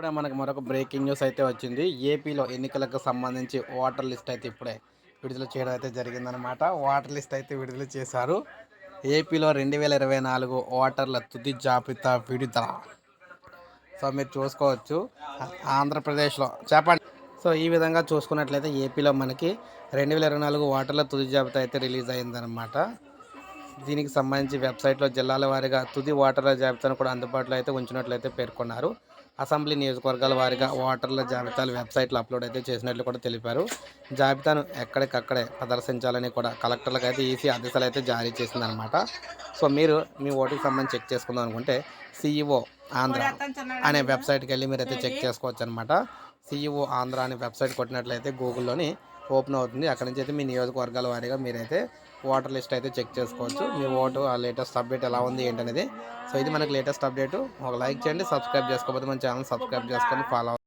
ఇప్పుడే మనకు మరొక బ్రేకింగ్ న్యూస్ అయితే వచ్చింది. ఏపీలో ఎన్నికలకు సంబంధించి ఓటర్ లిస్ట్ అయితే ఇప్పుడే విడుదల చేయడం అయితే జరిగిందనమాట ఓటర్ లిస్ట్ అయితే విడుదల చేశారు. ఏపీలో రెండు వేల ఇరవై నాలుగు ఓటర్ల తుది జాబితా విడుదల. సో మీరు చూసుకోవచ్చు. ఆంధ్రప్రదేశ్లో చెప్పండి. సో ఈ విధంగా చూసుకున్నట్లయితే ఏపీలో మనకి రెండు వేల ఇరవై నాలుగు ఓటర్ల తుది జాబితా అయితే రిలీజ్ అయిందనమాట దీనికి సంబంధించి వెబ్సైట్లో జిల్లాల వారీగా తుది ఓటర్ల జాబితాను కూడా అందుబాటులో అయితే ఉంచినట్లయితే పేర్కొన్నారు. అసెంబ్లీ నియోజకవర్గాల వారీగా ఓటర్ల జాబితాలు వెబ్సైట్లో అప్లోడ్ అయితే చేసినట్లు కూడా తెలిపారు. జాబితాను ఎక్కడికక్కడే ప్రదర్శించాలని కూడా కలెక్టర్లకు అయితే ఈసీ ఆదేశాలు అయితే జారీ చేసిందనమాట సో మీరు మీ ఓటుకి సంబంధించి చెక్ చేసుకుందాం అనుకుంటే సీఈఓ ఆంధ్ర అనే వెబ్సైట్కి వెళ్ళి మీరు అయితే చెక్ చేసుకోవచ్చు అనమాట సిఇఓ ఆంధ్ర అనే వెబ్సైట్ కొట్టినట్లయితే గూగుల్లోని ఓపెన్ అవుతుంది. అక్కడ నుంచి అయితే మీ నియోజకవర్గాల వారీగా మీరైతే ఓటర్ లిస్ట్ అయితే చెక్ చేసుకోవచ్చు. మీ ఓటు ఆ లేటెస్ట్ అప్డేట్ ఎలా ఉంది ఏంటనేది. సో ఇది మనకి లేటెస్ట్ అప్డేట్. ఒక లైక్ చేయండి సబ్స్క్రైబ్ చేసుకోకపోతే మన ఛానల్ సబ్స్క్రైబ్ చేసుకొని ఫాలో